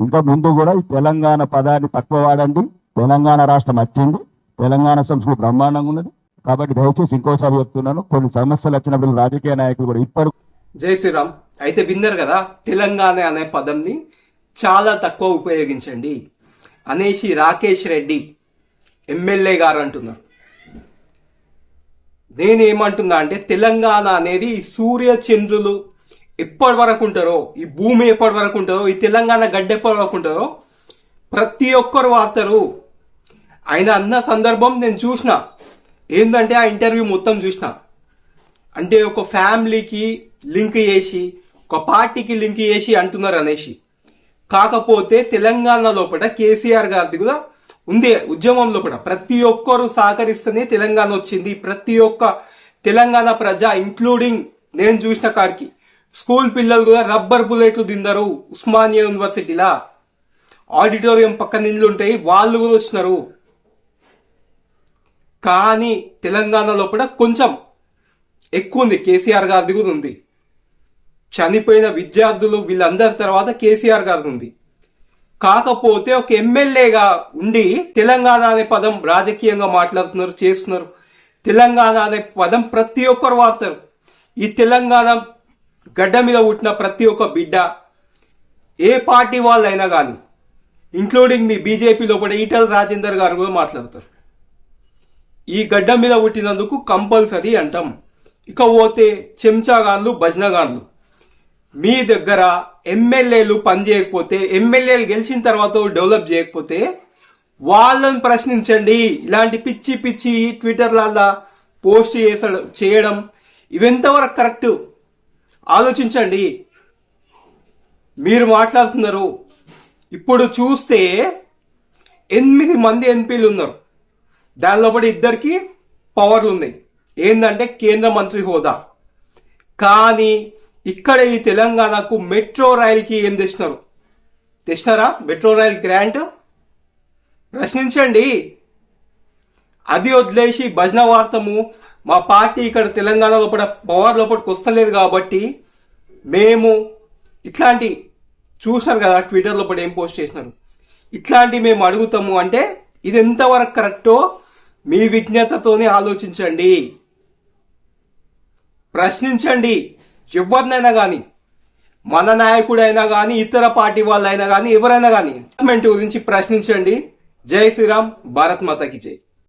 ఇంకా ముందు కూడా ఈ తెలంగాణ పదాన్ని తక్కువ వాడండి. తెలంగాణ రాష్ట్రం వచ్చింది తెలంగాణ సంస్కృతి బ్రహ్మాండంగా ఉన్నది. కాబట్టి దయచేసి ఇంకోసారి చెప్తున్నాను కొన్ని సమస్యలు వచ్చినప్పుడు రాజకీయ నాయకులు కూడా ఇప్పటి జై శ్రీరామ్. అయితే విన్నారు కదా తెలంగాణ అనే పదంని చాలా తక్కువ ఉపయోగించండి. అనేసి రాకేష్ రెడ్డి ఎమ్మెల్యే గారు అంటున్నారు. నేనేమంటున్నా అంటే తెలంగాణ అనేది సూర్య చంద్రులు ఎప్పటి వరకు ఉంటారో ఈ భూమి ఎప్పటి వరకు ఉంటారో ఈ తెలంగాణ గడ్డ ఎప్పటి వరకు ఉంటారో ప్రతి ఒక్కరు వాడతారు ఆయన అన్న సందర్భం నేను చూసిన. ఏంటంటే ఆ ఇంటర్వ్యూ మొత్తం చూసిన. అంటే ఒక ఫ్యామిలీకి లింక్ చేసి ఒక పార్టీకి లింక్ చేసి అంటున్నారు అనేసి. కాకపోతే తెలంగాణ లోపల కేసీఆర్ గారిది కూడా ఉంది ఉద్యమం లోపల. ప్రతి ఒక్కరు సహకరిస్తేనే తెలంగాణ వచ్చింది. ప్రతి ఒక్క తెలంగాణ ప్రజ ఇంక్లూడింగ్ నేను చూసిన కారికి స్కూల్ పిల్లలు కూడా రబ్బర్ బుల్లెట్లు తిందరు ఉస్మానియా యూనివర్సిటీలా. ఆడిటోరియం పక్కన ఇల్లు ఉంటాయి వాళ్ళు కూడా వచ్చినారు. కానీ తెలంగాణ లోపల కొంచెం ఎక్కువ ఉంది. కేసీఆర్ గారిది కూడా ఉంది. చనిపోయిన విద్యార్థులు వీళ్ళందరి తర్వాత కేసీఆర్ గారిది ఉంది. కాకపోతే ఒక ఎమ్మెల్యేగా ఉండి తెలంగాణ అనే పదం రాజకీయంగా మాట్లాడుతున్నారు చేస్తున్నారు. తెలంగాణ అనే పదం ప్రతి ఒక్కరు వాడతారు. ఈ తెలంగాణ గడ్డ మీద పుట్టిన ప్రతి ఒక్క బిడ్డ ఏ పార్టీ వాళ్ళైనా కానీ ఇంక్లూడింగ్ మీ బీజేపీ లోపల ఈటల రాజేందర్ గారు కూడా మాట్లాడతారు. ఈ గడ్డ మీద పుట్టినందుకు కంపల్సరీ అంటాం. ఇక పోతే చెంచాగాన్లు భజనగాన్లు మీ దగ్గర ఎమ్మెల్యేలు పనిచేయకపోతే ఎమ్మెల్యేలు గెలిచిన తర్వాత డెవలప్ చేయకపోతే వాళ్ళని ప్రశ్నించండి. ఇలాంటి పిచ్చి పిచ్చి ట్విట్టర్లల్లా పోస్ట్ చేసడం చేయడం ఇవెంతవరకు కరెక్ట్? ఆలోచించండి. మీరు మాట్లాడుతున్నారు. ఇప్పుడు చూస్తే ఎనిమిది మంది ఎంపీలు ఉన్నారు. దాని ఇద్దరికి పవర్లు ఉన్నాయి ఏంటంటే కేంద్ర మంత్రి హోదా. కానీ ఇక్కడ ఈ తెలంగాణకు మెట్రో రైల్కి ఏం తెచ్చినారు? తెచ్చినారా? Metro rail grant? ప్రశ్నించండి. అది వదిలేసి భజన వార్తము మా పార్టీ ఇక్కడ తెలంగాణ లోపల పవర్ లోపలికి వస్తలేదు కాబట్టి మేము ఇట్లాంటి చూసినారు కదా ట్విట్టర్ లోపల ఏం పోస్ట్ చేసినారు. ఇట్లాంటి మేము అడుగుతాము అంటే ఇది ఎంతవరకు కరెక్టో మీ విజ్ఞతతోనే ఆలోచించండి. ప్రశ్నించండి. ఎవరినైనా కానీ మన నాయకుడైనా కానీ ఇతర పార్టీ వాళ్ళైనా కానీ ఎవరైనా కానీ గవర్నమెంట్ గురించి ప్రశ్నించండి. జై శ్రీరామ్ భారత్ మాతకి జై.